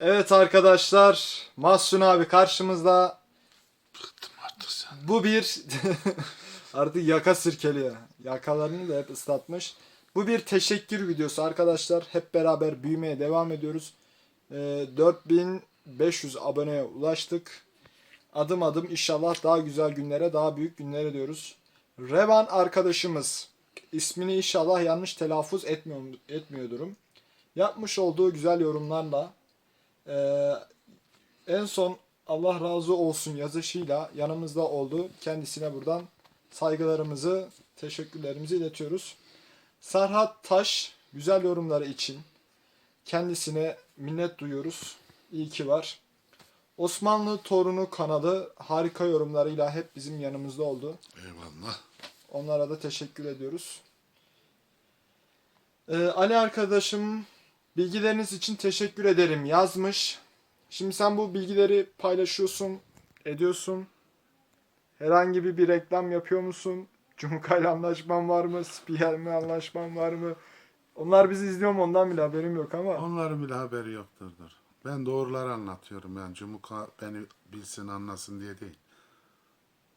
Evet arkadaşlar, Mahsun abi karşımızda. Bıktım artık sen. Bu bir artık yaka sirkeliyor. Yakalarını da hep ıslatmış. Bu bir teşekkür videosu arkadaşlar. Hep beraber büyümeye devam ediyoruz. Ee, 4500 aboneye ulaştık. Adım adım inşallah daha güzel günlere, daha büyük günlere diyoruz. Revan arkadaşımız ismini inşallah yanlış telaffuz etmiyor, etmiyordurum. Yapmış olduğu güzel yorumlarla ee, en son Allah razı olsun yazışıyla yanımızda oldu. Kendisine buradan saygılarımızı, teşekkürlerimizi iletiyoruz. Serhat Taş güzel yorumları için kendisine minnet duyuyoruz. İyi ki var. Osmanlı Torunu kanalı harika yorumlarıyla hep bizim yanımızda oldu. Eyvallah. Onlara da teşekkür ediyoruz. Ee, Ali arkadaşım bilgileriniz için teşekkür ederim yazmış. Şimdi sen bu bilgileri paylaşıyorsun, ediyorsun. Herhangi bir, bir reklam yapıyor musun? Cumhurkayla anlaşman var mı? Spiyer'le anlaşman var mı? Onlar bizi izliyor mu ondan bile haberim yok ama. Onların bile haberi yoktur. Ben doğruları anlatıyorum yani Cumuka beni bilsin anlasın diye değil.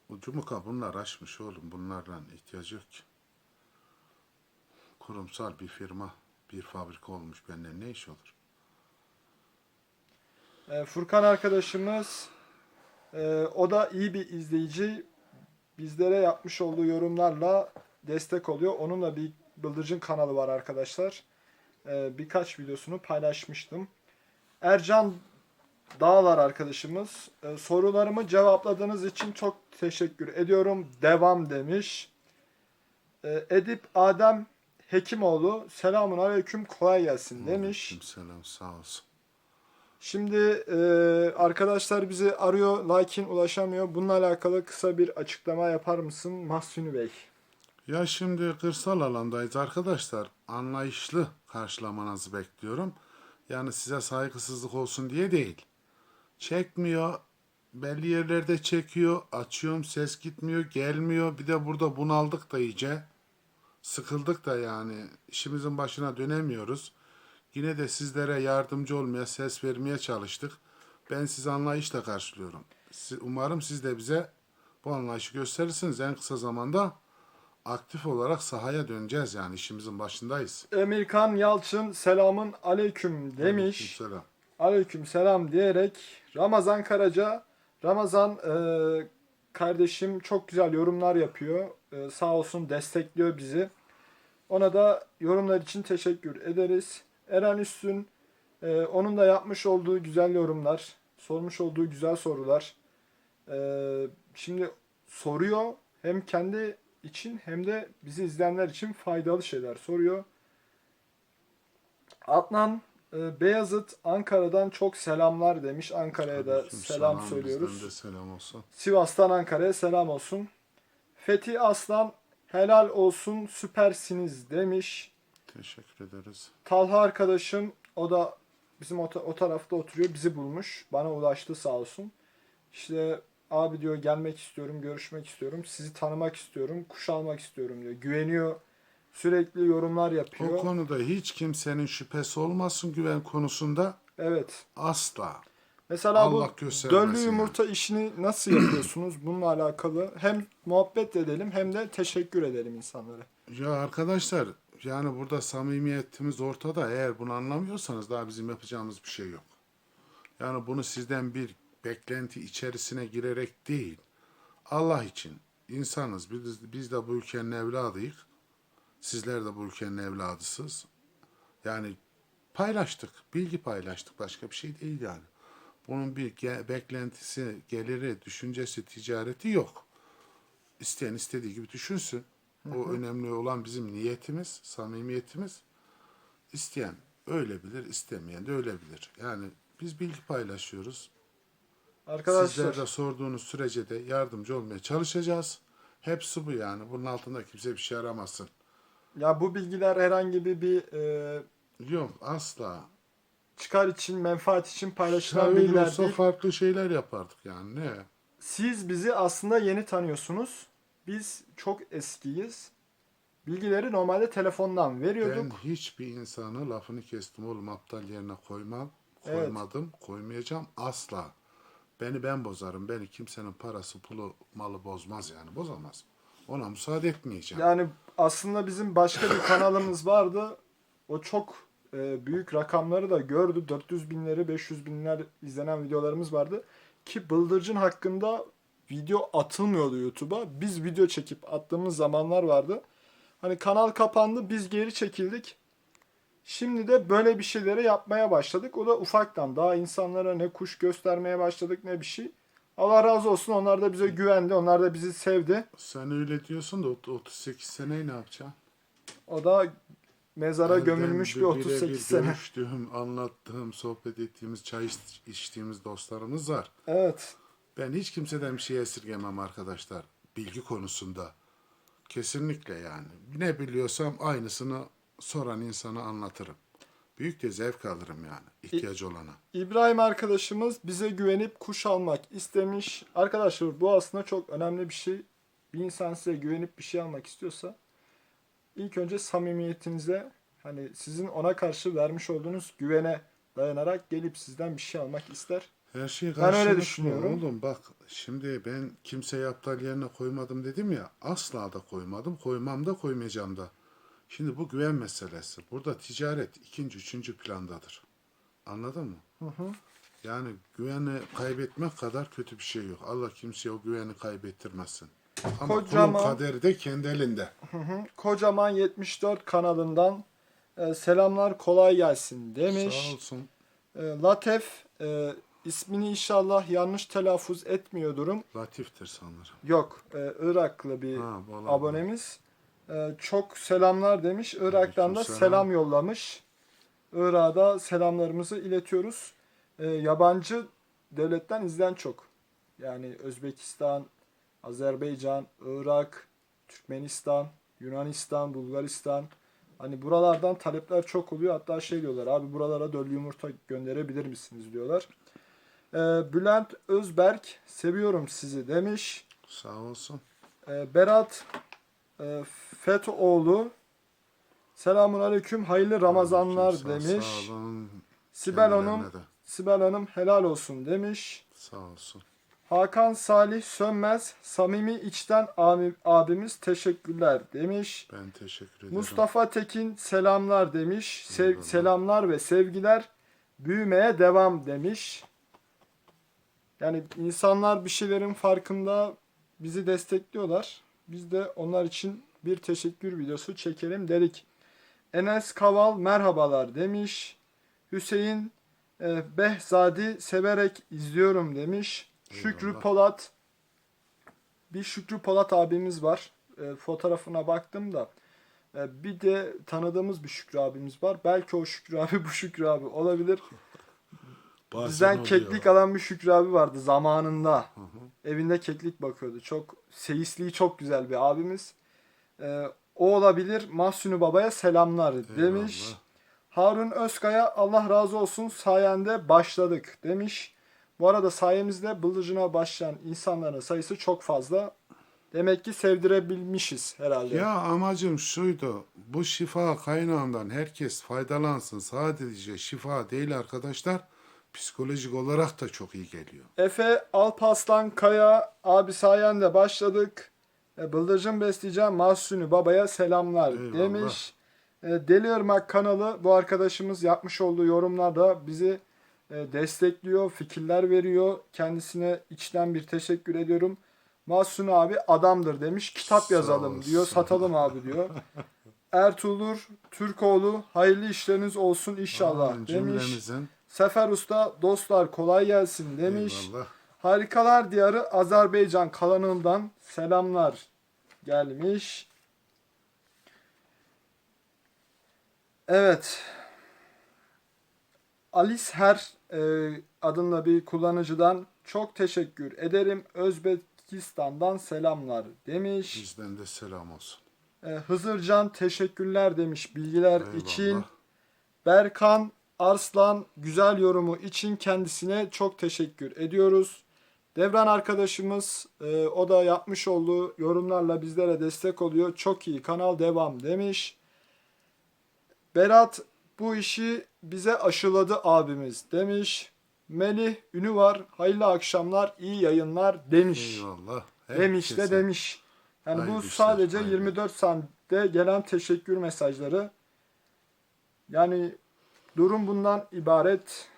Bu Cumuka bunlar aşmış oğlum. Bunlarla ihtiyacı yok ki. Kurumsal bir firma, bir fabrika olmuş benden ne iş olur? Ee, Furkan arkadaşımız e, o da iyi bir izleyici. Bizlere yapmış olduğu yorumlarla destek oluyor. Onun da bir Bıldırcın kanalı var arkadaşlar. Ee, birkaç videosunu paylaşmıştım. Ercan Dağlar arkadaşımız e, sorularımı cevapladığınız için çok teşekkür ediyorum. Devam demiş. Ee, Edip Adem Hekimoğlu selamun aleyküm kolay gelsin demiş. Selam sağ olsun. Şimdi e, arkadaşlar bizi arıyor lakin ulaşamıyor. Bununla alakalı kısa bir açıklama yapar mısın Mahsuni Bey? Ya şimdi kırsal alandayız arkadaşlar. Anlayışlı karşılamanızı bekliyorum. Yani size saygısızlık olsun diye değil. Çekmiyor. Belli yerlerde çekiyor. Açıyorum ses gitmiyor. Gelmiyor. Bir de burada bunaldık da iyice. Sıkıldık da yani. işimizin başına dönemiyoruz. Yine de sizlere yardımcı olmaya, ses vermeye çalıştık. Ben sizi anlayışla karşılıyorum. Umarım siz de bize bu anlayışı gösterirsiniz. En kısa zamanda aktif olarak sahaya döneceğiz yani işimizin başındayız. Emirkan Yalçın selamun aleyküm demiş. Selam. Aleyküm selam diyerek Ramazan Karaca Ramazan e, kardeşim çok güzel yorumlar yapıyor. E, sağ olsun destekliyor bizi. Ona da yorumlar için teşekkür ederiz. Eren Üstün e, onun da yapmış olduğu güzel yorumlar, sormuş olduğu güzel sorular. E, şimdi soruyor hem kendi için hem de bizi izleyenler için faydalı şeyler soruyor. Adnan e, Beyazıt Ankara'dan çok selamlar demiş. Ankara'ya da selam selam, söylüyoruz. bizden de selam olsun. Sivas'tan Ankara'ya selam olsun. Fethi Aslan helal olsun süpersiniz demiş. Teşekkür ederiz. Talha arkadaşım o da bizim o, ta- o tarafta oturuyor. Bizi bulmuş. Bana ulaştı sağ olsun. İşte abi diyor gelmek istiyorum, görüşmek istiyorum. Sizi tanımak istiyorum, kuş almak istiyorum diyor. Güveniyor. Sürekli yorumlar yapıyor. O konuda hiç kimsenin şüphesi olmasın güven konusunda Evet. asla. Mesela Allah bu döllü yani. yumurta işini nasıl yapıyorsunuz? Bununla alakalı hem muhabbet edelim hem de teşekkür edelim insanlara. Ya arkadaşlar yani burada samimiyetimiz ortada. Eğer bunu anlamıyorsanız daha bizim yapacağımız bir şey yok. Yani bunu sizden bir beklenti içerisine girerek değil. Allah için insanız. Biz, biz de bu ülkenin evladıyız. Sizler de bu ülkenin evladısınız. Yani paylaştık. Bilgi paylaştık. Başka bir şey değil yani. Bunun bir ge- beklentisi, geliri, düşüncesi, ticareti yok. İsteyen istediği gibi düşünsün. O önemli olan bizim niyetimiz, samimiyetimiz. İsteyen öyle bilir, istemeyen de öyle bilir. Yani biz bilgi paylaşıyoruz. Arkadaşlar Sizler de sorduğunuz sürece de yardımcı olmaya çalışacağız. Hepsi bu yani. Bunun altında kimse bir şey aramasın. ya bu bilgiler herhangi bir, bir e, Yok asla. Çıkar için, menfaat için paylaşılan Şöyle bilgiler olsa değil. farklı şeyler yapardık yani. Ne? Siz bizi aslında yeni tanıyorsunuz. Biz çok eskiyiz. Bilgileri normalde telefondan Ben veriyorduk. hiçbir insanı lafını kestim oğlum aptal yerine koymam. Evet. Koymadım, koymayacağım asla. Beni ben bozarım. Beni kimsenin parası, pulu, malı bozmaz yani. Bozamaz. Ona müsaade etmeyeceğim. Yani aslında bizim başka bir kanalımız vardı. O çok e, büyük rakamları da gördü. 400 binleri 500 binler izlenen videolarımız vardı. Ki Bıldırcın hakkında video atılmıyordu YouTube'a. Biz video çekip attığımız zamanlar vardı. Hani kanal kapandı biz geri çekildik. Şimdi de böyle bir şeyleri yapmaya başladık. O da ufaktan. Daha insanlara ne kuş göstermeye başladık ne bir şey. Allah razı olsun onlar da bize güvendi. Onlar da bizi sevdi. Sen öyle diyorsun da ot- 38 seneyi ne yapacaksın? O da mezara Elden gömülmüş bir birebir 38 sene. Görüştüğüm, anlattığım, sohbet ettiğimiz, çay iç- içtiğimiz dostlarımız var. Evet. Ben hiç kimseden bir şey esirgemem arkadaşlar. Bilgi konusunda. Kesinlikle yani. Ne biliyorsam aynısını soran insana anlatırım. Büyük de zevk alırım yani ihtiyacı olana. İbrahim arkadaşımız bize güvenip kuş almak istemiş. Arkadaşlar bu aslında çok önemli bir şey. Bir insan size güvenip bir şey almak istiyorsa ilk önce samimiyetinize hani sizin ona karşı vermiş olduğunuz güvene dayanarak gelip sizden bir şey almak ister. Her şey Ben öyle düşünüyorum. Oğlum bak şimdi ben kimseyi aptal yerine koymadım dedim ya. Asla da koymadım. Koymam da koymayacağım da. Şimdi bu güven meselesi. Burada ticaret ikinci, üçüncü plandadır. Anladın mı? Yani güveni kaybetmek kadar kötü bir şey yok. Allah kimseye o güveni kaybettirmesin. Ama Kocaman- kulun kaderi de kendi elinde. Kocaman 74 kanalından e, selamlar kolay gelsin demiş. Sağ olsun. E, Latef e, ismini inşallah yanlış telaffuz etmiyodurum. Latiftir sanırım. Yok, e, Iraklı bir Ha, vallahi. abonemiz. E, çok selamlar demiş. Irak'tan da Aleykümselam. selam yollamış. Irak'a da selamlarımızı iletiyoruz. E, yabancı devletten izlen çok. Yani Özbekistan, Azerbaycan, Irak, Türkmenistan, Yunanistan, Bulgaristan. Hani buralardan talepler çok oluyor. Hatta şey diyorlar abi buralara döl yumurta gönderebilir misiniz diyorlar. E, Bülent Özberk seviyorum sizi demiş. Sağ olsun. Ee, Berat e, Fetoğlu Selamun Aleyküm hayırlı Ramazanlar Aleykümselam, demiş. Sağ olun. Sibel Hanım. Sibel Hanım helal olsun demiş. Sağ olsun. Hakan Salih Sönmez samimi içten abi- abimiz teşekkürler demiş. Ben teşekkür ederim. Mustafa Tekin selamlar demiş. Sev- selamlar ve sevgiler büyümeye devam demiş. Yani insanlar bir şeylerin farkında bizi destekliyorlar. Biz de onlar için bir teşekkür videosu çekelim dedik. Enes Kaval merhabalar demiş. Hüseyin e, Behzadi severek izliyorum demiş. Şükrü. Polat bir Şükrü Polat abimiz var. E, fotoğrafına baktım da. E, bir de tanıdığımız bir Şükrü abimiz var. Belki o Şükrü abi bu Şükrü abi olabilir. Bazen Bizden oluyor. keklik alan bir Şükrü abi vardı zamanında. Evinde keklik bakıyordu. Çok seyisliği çok güzel bir abimiz. E, o olabilir. Mahsuni Baba'ya selamlar demiş. Eyvallah. Harun Özkaya Allah razı olsun sayende başladık demiş. Bu arada sayemizde bıldırcına başlayan insanların sayısı çok fazla. Demek ki sevdirebilmişiz herhalde. Ya amacım şuydu. Bu şifa kaynağından herkes faydalansın. Sadece şifa değil arkadaşlar. Psikolojik olarak da çok iyi geliyor. Efe Alpaslan Kaya abi sayende başladık. E, Bıldırcın besleyeceğim Mahsuni babaya selamlar Eyvallah. demiş. E, Deli Irmak kanalı bu arkadaşımız yapmış olduğu yorumlarda bizi destekliyor, fikirler veriyor. Kendisine içten bir teşekkür ediyorum. Mahsuni abi adamdır demiş. Kitap yazalım diyor. Satalım abi diyor. Ertuğrul Türkoğlu hayırlı işleriniz olsun inşallah Amin demiş. Cümlemizin. Sefer Usta dostlar kolay gelsin demiş. Eyvallah. Harikalar Diyarı Azerbaycan kanalından selamlar gelmiş. Evet. Alice Her e, adında bir kullanıcıdan çok teşekkür ederim. Özbekistan'dan selamlar demiş. Bizden de selam olsun. E, Hızırcan teşekkürler demiş bilgiler Eyvallah. için. Berkan Arslan güzel yorumu için kendisine çok teşekkür ediyoruz. Devran arkadaşımız e, o da yapmış olduğu yorumlarla bizlere destek oluyor. Çok iyi kanal devam demiş. Berat bu işi bize aşıladı abimiz demiş. Melih Ünü var. Hayırlı akşamlar, iyi yayınlar demiş. Eyvallah. Demiş de demiş. Yani bu Hayırlı işler, sadece hayırlı. 24 saatte gelen teşekkür mesajları. Yani durum bundan ibaret.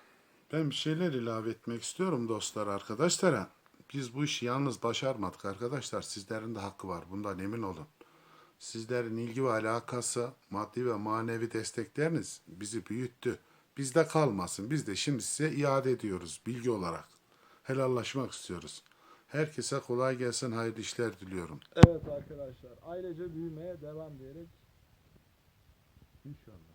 Ben bir şeyler ilave etmek istiyorum dostlar, arkadaşlara. Biz bu işi yalnız başarmadık arkadaşlar. Sizlerin de hakkı var. Bundan emin olun. Sizlerin ilgi ve alakası, maddi ve manevi destekleriniz bizi büyüttü. Bizde kalmasın. Biz de şimdi size iade ediyoruz bilgi olarak. Helallaşmak istiyoruz. Herkese kolay gelsin, hayırlı işler diliyorum. Evet arkadaşlar ailece büyümeye devam diyerek İnşallah.